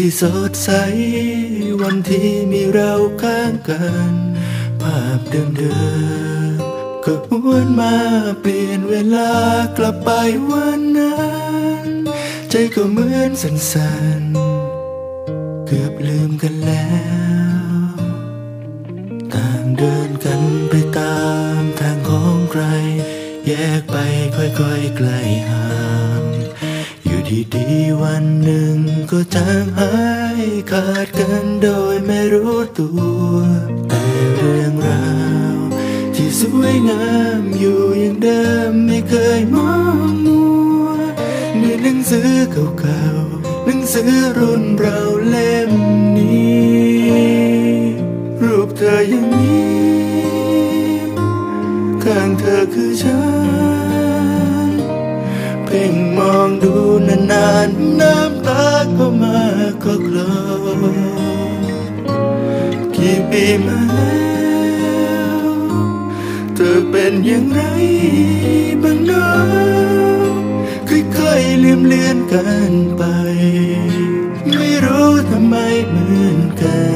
ที่สดใส วันที่มีเราข้างกัน ภาพเดิมๆก็หวนมาเปลี่ยนเวลากลับไปวันนั้น ใจก็เหมือนสั่นๆ เกือบลืมกันแล้ว ต่างเดินกันไปตามทางของใคร แยกไปค่อยๆไกลห่าง อยู่ดีวันหนึ่งก็จางหายขาดกันโดยไม่รู้ตัว แต่เรื่องราวที่สวยงามอยู่อย่างเดิมไม่เคยมองมัวในหนังสือเก่าๆหนังสือรุ่นเราเล่มนี้ รูปเธอยังมีข้างเธอคือฉัน เพ่งมองดู นานน้ำตาก็มาก็กลอกี่ปีมาแล้วเธอเป็นอย่างไรบ้างเนาะค่อยๆลืมเลือนกันไป ไม่รู้ทำไมเหมือนกัน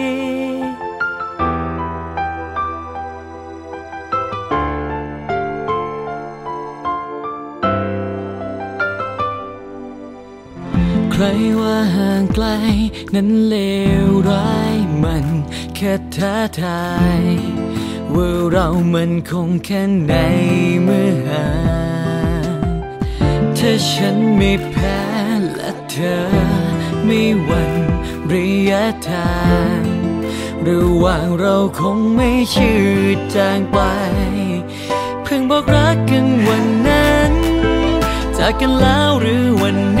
ว่าห่างไกล นั้นเลวร้ายมันแค่ท้าทายว่าเรามันคงแค่ไหนเมื่อห่างถ้าฉันไม่แพ้และเธอไม่หวั่นระยะทางระหว่างเราคงไม่ชืดจางไป เพิ่งบอกรักกันวันนั้น จากกันแล้วหรือวันนี้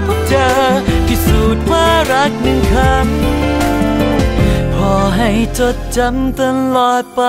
เจอ พิสูจน์ว่ารักหนึ่งคำพอให้จดจำตลอดไป